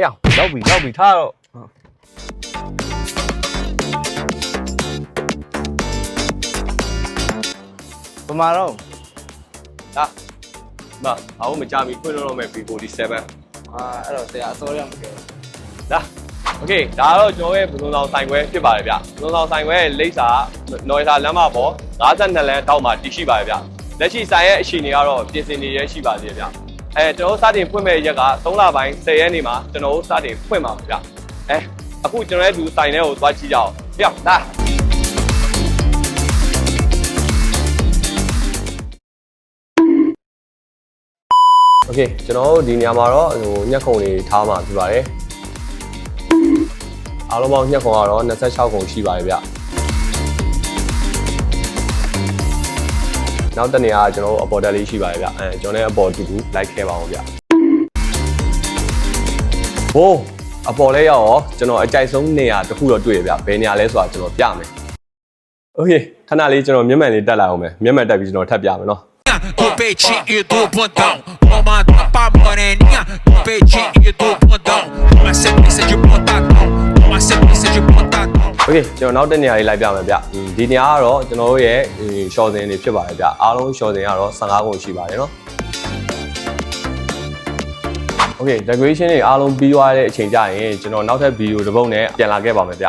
ဟဲ့အောင်ရောက်ပြီရောက်ပြီထားတော့ပမာတော့ဒါမအောင်မကြမီခွင့်လို့တော့မယ် B47 အာအဲ့တော့ဆရာအစောရမပြောဒါ Okay ဒါတော့ကျွန်တော်ရဲ့ဘုံဆောင်ဆိုင်ခွဲဖြစ်ပါတယ်ဗျဘုံဆောင်ဆိုင်ခွဲလိပ်စာနော်စာလမ်းမပေါ်52လမ်းတောက်မှာတည်ရှိပါတယ်ဗျလက်ရှိဆိုင်ရဲ့အခြေအနေကတော့ပြင်ဆင်နေရရှိပါသေးတယ်ဗျ အဲကျွန်တော်တို့စတင်ဖွင့်မဲ့ရက်က3လပိုင်း10ရက်နေ့မှာကျွန်တော်တို့စတင်ဖွင့်ပါဗျအဲအခုကျွန်တော်ရဲ့သူဆိုင်ထဲကိုသွားကြည့်ကြအောင်ပြဒါ โอเคကျွန်တော်တို့ဒီနေရာမှာတော့ဟိုညက်ခုံတွေထားမှာပြပါတယ်အားလုံးပေါင်းညက်ခုံကတော့26ခုရှိပါတယ်ဗျ နောက်တစ်နေရာကကျွန်တော်တို့အပေါ်တက်လေးရှိပါတယ်ဗျအဲကျွန်တော်လည်းအပေါ်တူတူလိုက်ခဲ့ပါအောင်ဗျဟိုးအပေါ်လဲရောက်ရောကျွန်တော်အကြိုက်ဆုံးနေရာတစ်ခုတော့တွေ့ရဗျဘယ်နေရာလဲဆိုတာကျွန်တော်ပြမယ်โอเคခဏလေးကျွန်တော်မျက်မှန်လေးတက်လာအောင်မယ်မျက်မှန်တက်ပြီးကျွန်တော်ထပ်ပြမယ်နော် do peitinho do bundão. Toma pra moreninha do peitinho โอเคကျွန်တော်နောက်တဲ့နေရာလေးလိုက်ပြမယ်ဗျอืมဒီနေရာကတော့ကျွန်တော်တို့ရဲ့ရှော့စင်တွေဖြစ်ပါတယ်ဗျအားလုံးရှော့စင်ကတော့15ခုရှိပါတယ်နော်โอเค decoration တွေအားလုံးပြီးသွားတဲ့အချိန်ကျရင်ကျွန်တော်နောက်ထပ်ဗီဒီယိုတစ်ပုဒ်နဲ့ပြန်လာခဲ့ပါမယ်ဗျ